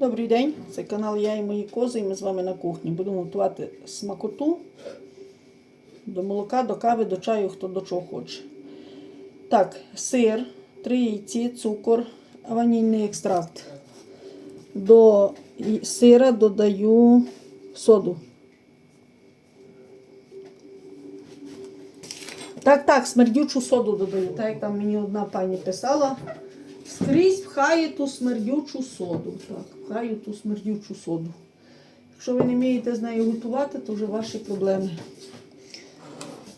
Добрий день, це канал Я і мої кози, і ми з вами на кухні. Будемо готувати смакоту до молока, до кави, до чаю, хто до чого хоче. Так, сир, три яйці, цукор, ванільний екстракт. До сира додаю соду. Так, так, смердючу соду додаю, так як там мені одна пані писала. Скрізь пхає ту смердючу соду. Так, пхаю ту смердючу соду. Якщо ви не вмієте з нею готувати, то вже ваші проблеми.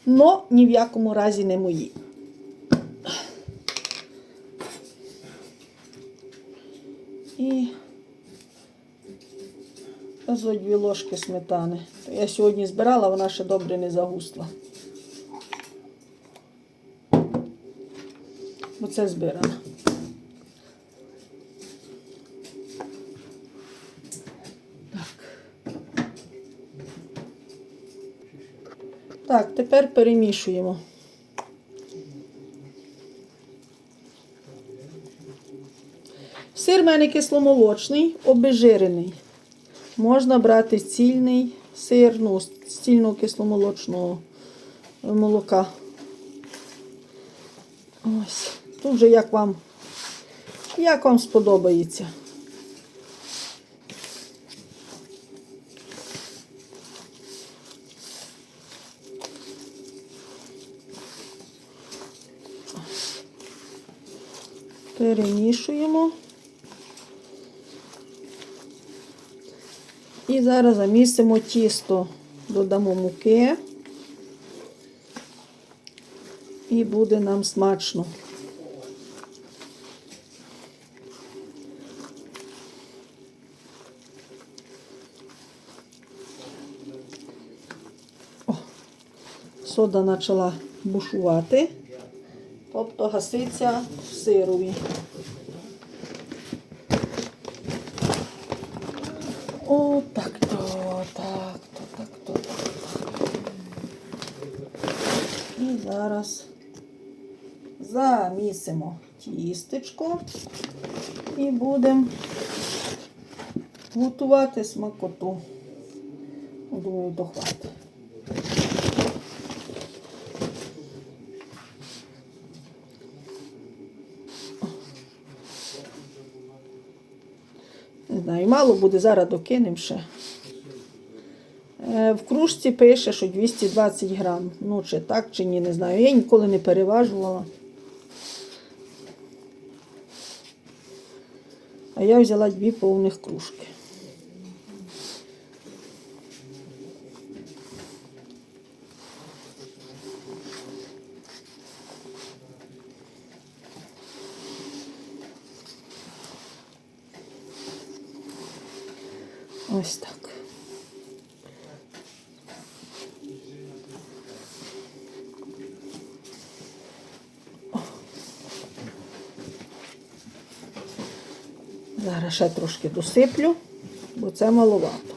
Но ні в якому разі не мої. І зо дві ложки сметани. Я сьогодні збирала, вона ще добре не загусла. Бо це збирана. Так, тепер перемішуємо. Сир в мене кисломолочний, обезжирений. Можна брати цільний сир, ну, з цільного кисломолочного молока. Ось. Тут вже як вам, як вам сподобається. Перемішуємо. І зараз замісимо тісто, додамо муки. І буде нам смачно. О, сода почала бушувати, тобто гаситься в сирові. О, так то, так то, так то. І зараз замісимо тістечко і будемо готувати смакоту. Думаю, то хватить. Не знаю, мало буде, зараз докинемо ще. Е, В кружці пише, що 220 грам. Ну, чи так, чи ні, не знаю. Я ніколи не переважувала. А я взяла дві повних кружки. Ось так. Зараз ще трошки досиплю, бо це маловато.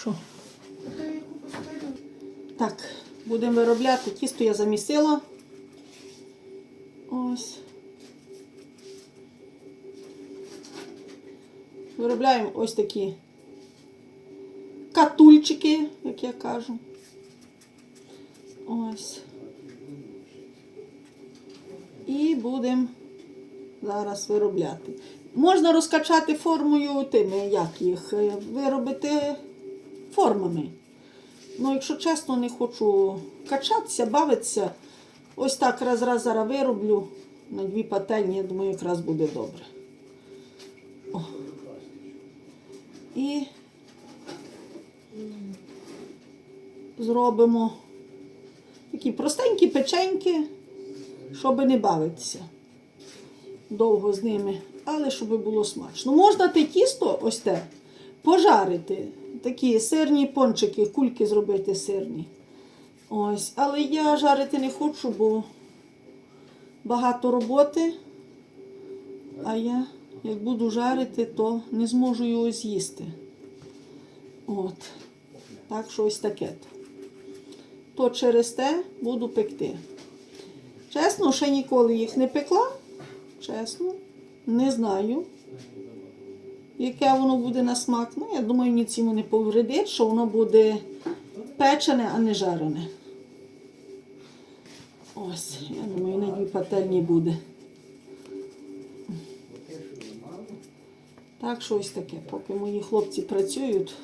Що? Так, будемо виробляти. Тісто я замісила. Ось. Виробляємо ось такі катульчики, як я кажу. Ось. І будемо зараз виробляти. Можна розкачати формою тими, як їх, е, виробити формами. Ну, якщо чесно, не хочу качатися, бавитися. Ось так раз раз зараз вироблю на дві пательні, я думаю, якраз буде добре. О. І зробимо такі простенькі печеньки, щоб не бавитися довго з ними, але щоб було смачно. Можна те тісто, ось те, пожарити. Такі сирні пончики, кульки зробити сирні. Ось. Але я жарити не хочу, бо багато роботи. А я, як буду жарити, то не зможу його з'їсти. От. Так що ось таке. То через те буду пекти. Чесно, ще ніколи їх не пекла. чесно. Не знаю, яке воно буде на смак. Ну, я думаю, ні цьому не повредить, що воно буде печене, а не жарене. Ось, я думаю, на дві пательні буде. Так, що ось таке. Поки мої хлопці працюють,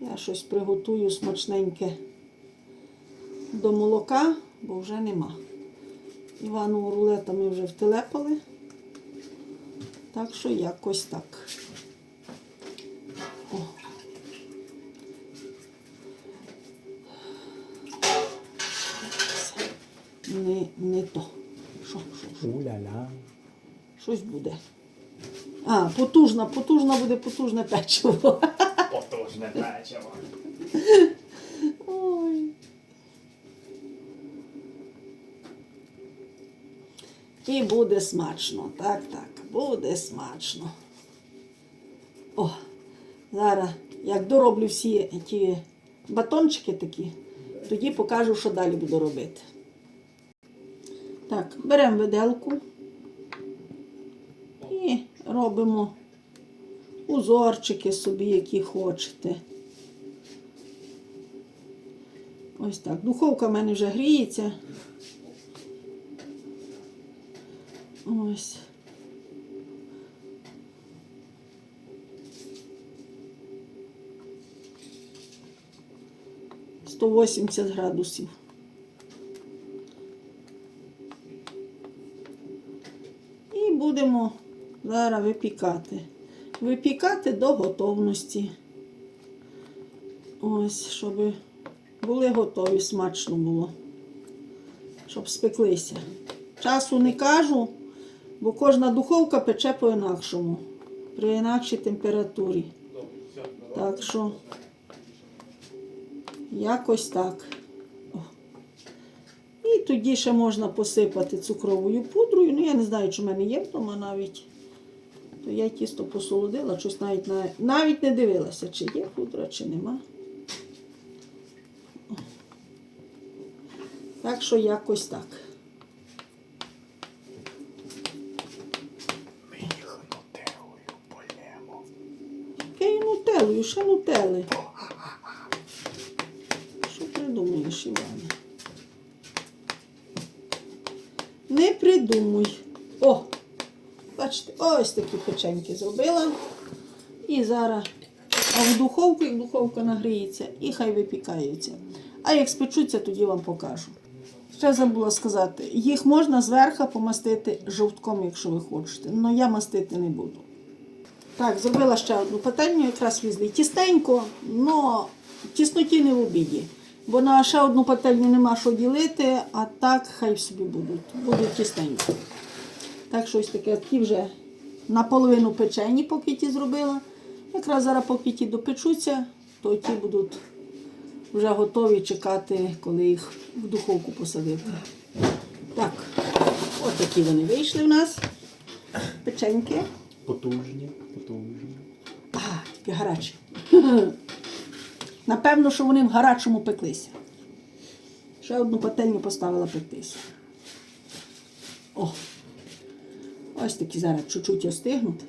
я щось приготую смачненьке до молока, бо вже нема. Івану рулета ми вже втелепали. Так що якось так. О. Не, не то. Що, що, що? Щось буде. А, потужна, потужна буде потужне печиво. Потужне печиво. Ой. І буде смачно. Так, так, буде смачно. О, зараз, як дороблю всі ті батончики такі, тоді покажу, що далі буду робити. Так, беремо виделку робимо узорчики собі, які хочете. Ось так. Духовка в мене вже гріється. Ось. Сто вісімдесят градусів. Будемо зараз випікати. Випікати до готовності. Ось, щоб були готові, смачно було. Щоб спеклися. Часу не кажу, бо кожна духовка пече по-інакшому. При інакшій температурі. Так що якось так. О. І тоді ще можна посипати цукровою пудрою. Ну, я не знаю, чи в мене є вдома навіть. То я тісто посолодила, щось навіть, навіть, не дивилася, чи є пудра, чи нема. Так що якось так. Ми їх нутелою полємо. Яке нутелою, ще нутели. Що придумаєш, Іване? Не придумуй. О! Бачите, ось такі печеньки зробила. І зараз а в духовку, як духовка нагріється, і хай випікаються. А як спечуться, тоді вам покажу. Ще забула сказати, їх можна зверху помастити жовтком, якщо ви хочете. але я мастити не буду. Так, зробила ще одну пательню, якраз візли тістенько, але тісноті не в обіді. Бо на ще одну пательню нема що ділити, а так хай собі будуть. Будуть тістенько. Так що ось таке, ті вже наполовину печені, поки ті зробила. Якраз зараз, поки ті допечуться, то ті будуть вже готові чекати, коли їх в духовку посадити. Так, от такі вони вийшли в нас. Печеньки. Потужні, потужні. А, такі гарячі. Напевно, що вони в гарячому пеклися. Ще одну пательню поставила пектися. О! Ось такі зараз чуть-чуть остигнуть.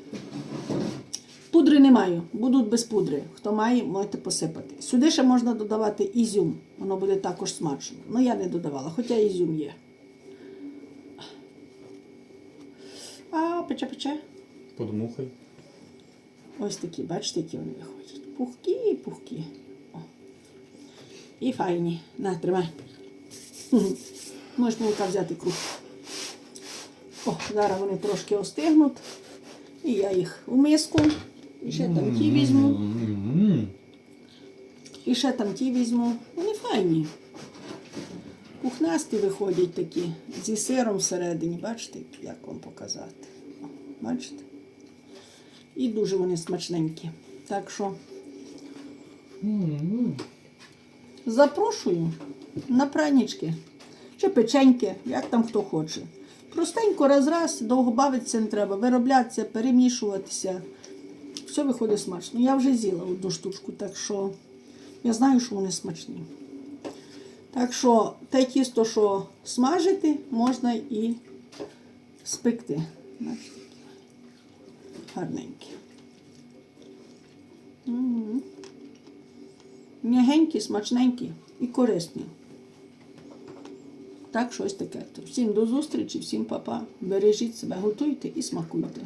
Пудри не маю, будуть без пудри. Хто має, можете посипати. Сюди ще можна додавати ізюм. Воно буде також смачно. Ну я не додавала, хоча ізюм є. А, пече-пече. Подмухай. Ось такі, бачите, які вони виходять. Пухкі, пухкі. О. І файні. На, тримай. Можеш молока взяти круг. О, зараз вони трошки остигнуть. І я їх у миску. І ще там ті візьму. І ще там ті візьму. Вони файні. Пухнасті виходять такі, зі сиром всередині. Бачите, як вам показати? Бачите? І дуже вони смачненькі. Так що запрошую на пранічки чи печеньки, як там хто хоче. Простенько раз-раз, довго бавитися не треба, вироблятися, перемішуватися. Все виходить смачно. Я вже з'їла одну штучку, так що я знаю, що вони смачні. Так що те тісто, що смажити, можна і спекти. Бачите, гарненькі. М. М'ягенькі, смачненькі і корисні. Так, щось таке. Всім до зустрічі, всім па-па. Бережіть себе, готуйте і смакуйте.